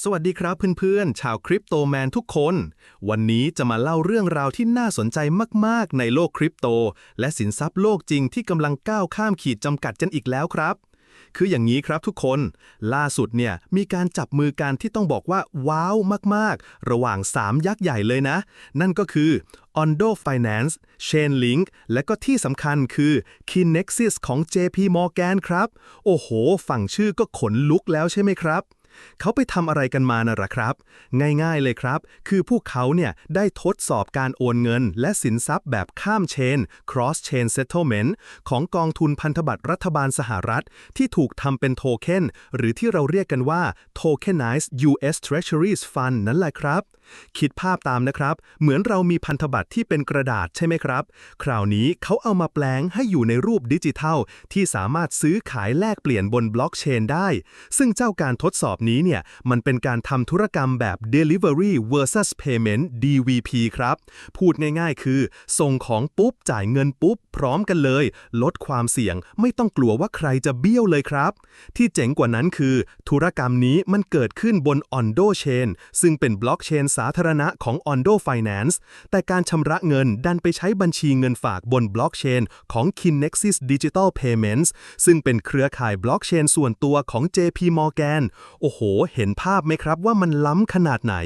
สวัสดีครับเพื่อนๆ ชาวคริปโตแมนทุกคน วันนี้จะมาเล่าเรื่องราวที่น่าสนใจมากๆ ในโลกคริปโต และสินทรัพย์โลกจริงที่กำลังก้าวข้ามขีดจำกัดกันอีกแล้วครับ คืออย่างนี้ครับทุกคน ล่าสุดเนี่ยมีการจับมือกันที่ต้องบอกว่า ว้าวมากๆ ระหว่าง 3 ยักษ์ใหญ่เลยนะ นั่นก็คือ Ondo Finance Chainlink และก็ที่สำคัญคือ Kinexis ของ JP Morgan ครับ โอ้โห ฝั่งชื่อก็ขนลุกแล้วใช่ไหมครับ เขาไปทำอะไรกันมาน่ะหรอครับ ง่ายๆเลยครับ คือพวกเขาเนี่ยได้ทดสอบการโอนเงิน และสินทรัพย์แบบข้ามเชน cross chain settlement ของกองทุนพันธบัตรรัฐบาลสหรัฐ ที่ถูกทำเป็นโทเค็นหรือที่เราเรียกกันว่า tokenized US Treasuries Fund นั่นแหละครับ คิดภาพตามนะครับ เหมือนเรามีพันธบัตรที่เป็นกระดาษใช่ไหมครับ คราวนี้เขาเอามาแปลงให้อยู่ในรูปดิจิทัล ที่สามารถซื้อขายแลกเปลี่ยนบนบล็อกเชนได้ ซึ่งเจ้าการทดสอบนี้เนี่ยมันเป็นการทำธุรกรรมแบบ delivery versus payment DVP ครับ พูดง่ายๆ คือ ส่งของปุ๊บ จ่ายเงินปุ๊บ พร้อมกันเลย ลดความเสี่ยง ไม่ต้องกลัวว่าใครจะเบี้ยวเลยครับ ที่เจ๋งกว่านั้นคือ ธุรกรรมนี้มันเกิดขึ้นบน Ondo Chain ซึ่งเป็นบล็อกเชนสาธารณะของ Ondo Finance แต่การชำระเงินดันไปใช้บัญชีเงินฝากบนบล็อกเชนของ Kinexis Digital Payments ซึ่งเป็นเครือข่ายบล็อกเชนส่วนตัวของ JP Morgan โอ้โห เห็นภาพไหมครับว่ามันล้ำขนาดไหน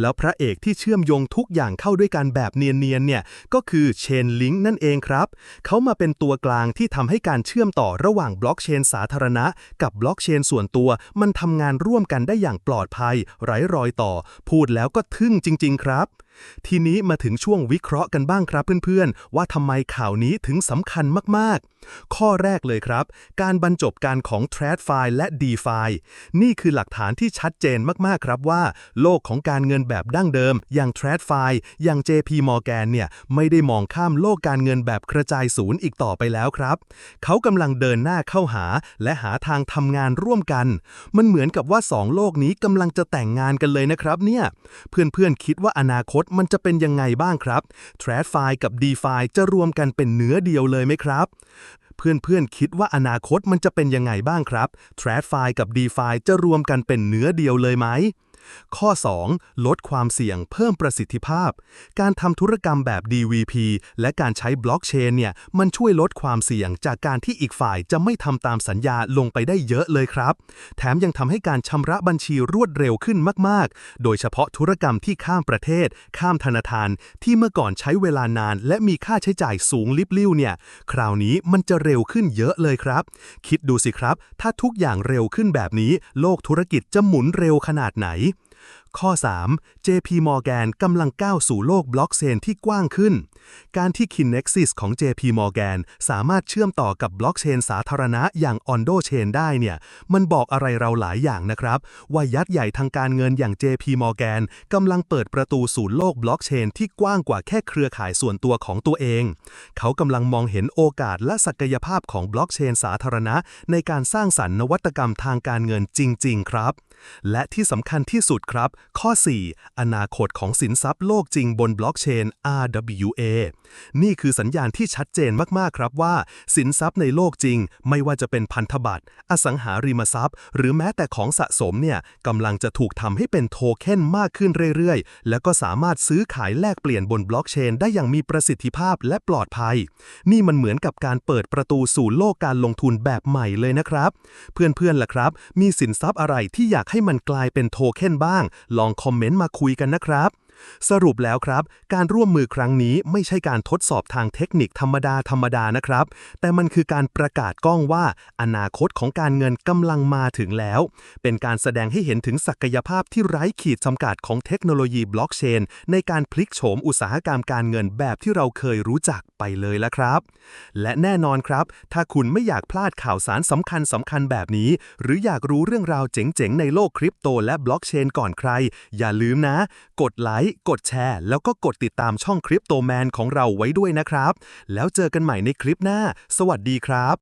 แล้วพระเอกที่เชื่อมโยงทุกอย่างเข้าด้วยกันแบบเนียนๆเนี่ย ก็คือเชนลิงนั่นเองครับ เขามาเป็นตัวกลางที่ทำให้การเชื่อมต่อระหว่างบล็อกเชนสาธารณะ กับบล็อกเชนส่วนตัว มันทำงานร่วมกันได้อย่างปลอดภัย ไร้รอยต่อ พูดแล้วก็ทึ่งจริง ๆ ครับ ทีนี้มาถึงช่วงวิเคราะห์กันบ้างครับเพื่อนๆ ว่าทำไมข่าวนี้ถึงสำคัญมากๆ ข้อแรกเลยครับ การบรรจบการของ TradFi และ DeFi นี่คือหลักฐานที่ชัดเจนมากๆครับว่า โลกของการเงินแบบดั้งเดิม อย่าง TradFi อย่าง JP Morgan เนี่ยไม่ได้มองข้ามโลกการเงินแบบกระจายศูนย์อีกต่อไปแล้วครับ เขากำลังเดินหน้าเข้าหา และหาทางทำงานร่วมกัน มันเหมือนกับว่าสองโลกนี้กำลังจะแต่งงานกันเลยนะครับเนี่ยเพื่อนๆคิดว่าอนาคตมันจะเป็นยังไงบ้างครับ TradFi กับ DeFi จะรวมกันเป็นเนื้อเดียวเลยไหมครับ เพื่อนๆคิดว่าอนาคตมันจะเป็นยังไงบ้างครับ TradFi กับ DeFi จะรวมกันเป็นเนื้อเดียวเลยไหม ข้อ 2 ลดความเสี่ยงเพิ่มประสิทธิภาพ การทำธุรกรรมแบบ DVP และการใช้บล็อกเชนเนี่ยมันช่วยลดความเสี่ยงจากการที่อีกฝ่ายจะไม่ทำตามสัญญาลงไปได้เยอะเลยครับ แถมยังทำให้การชำระบัญชีรวดเร็วขึ้นมาก ๆ โดยเฉพาะธุรกรรมที่ข้ามประเทศ ข้ามธนาคาร ที่เมื่อก่อนใช้เวลานาน และมีค่าใช้จ่ายสูงลิบลิ่วเนี่ย คราวนี้มันจะเร็วขึ้นเยอะเลยครับ คิดดูสิครับ ถ้าทุกอย่างเร็วขึ้นแบบนี้ โลกธุรกิจจะหมุนเร็วขนาดไหน ข้อ 3. JP Morgan กำลังก้าวสู่โลกบล็อกเชนที่กว้างขึ้น การที่ Kinexis ของ JP Morgan สามารถเชื่อมต่อกับบล็อกเชนสาธารณะอย่าง Ondo Chain ได้เนี่ย มันบอกอะไรเราหลายอย่างนะครับ ว่ายักษ์ใหญ่ทางการเงินอย่าง JP Morgan กำลังเปิดประตูสู่โลกบล็อกเชนที่กว้างกว่าแค่เครือข่ายส่วนตัวของตัวเอง เขากำลังมองเห็นโอกาสและศักยภาพของบล็อกเชนสาธารณะ ในการสร้างสรรค์นวัตกรรมทางการเงินจริง ๆ ครับ และที่สำคัญที่สุดครับ ข้อ 4 อนาคตของสินทรัพย์โลกจริงบนบล็อกเชน RWA นี่คือสัญญาณที่ชัดเจนมาก ๆ ครับว่า สินทรัพย์ในโลกจริง ไม่ว่าจะเป็นพันธบัตร อสังหาริมทรัพย์ หรือแม้แต่ของสะสมเนี่ยกำลังจะถูกทำให้เป็นโทเค็นมากขึ้นเรื่อย ๆ แล้วก็สามารถซื้อขายแลกเปลี่ยนบนบล็อกเชน ได้อย่างมีประสิทธิภาพและปลอดภัย นี่มันเหมือนกับการเปิดประตูสู่โลกการลงทุนแบบใหม่เลยนะครับ เพื่อนๆล่ะครับ มีสินทรัพย์อะไรที่อยากให้มันกลายเป็นโทเค็นบ้าง ลองคอมเมนต์มาคุยกันนะครับ สรุปแล้วครับ การร่วมมือครั้งนี้ไม่ใช่การทดสอบทางเทคนิคธรรมดาธรรมดานะครับ แต่มันคือการประกาศกล้องว่า อนาคตของการเงินกำลังมาถึงแล้ว เป็นการแสดงให้เห็นถึงศักยภาพที่ไร้ขีดจำกัดของเทคโนโลยีบล็อกเชน ในการพลิกโฉมอุตสาหกรรมการเงินแบบที่เราเคยรู้จักไปเลยละครับ และแน่นอนครับ ถ้าคุณไม่อยากพลาดข่าวสารสำคัญสำคัญแบบนี้ หรืออยากรู้เรื่องราวเจ๋งๆในโลกคริปโตและบล็อกเชนก่อนใคร อย่าลืมนะ กดไลค์ค์ กดแชร์ แล้วก็กดติดตามช่องคริปโตแมนของเราไว้ด้วยนะครับ แล้วเจอกันใหม่ในคลิปหน้า สวัสดีครับ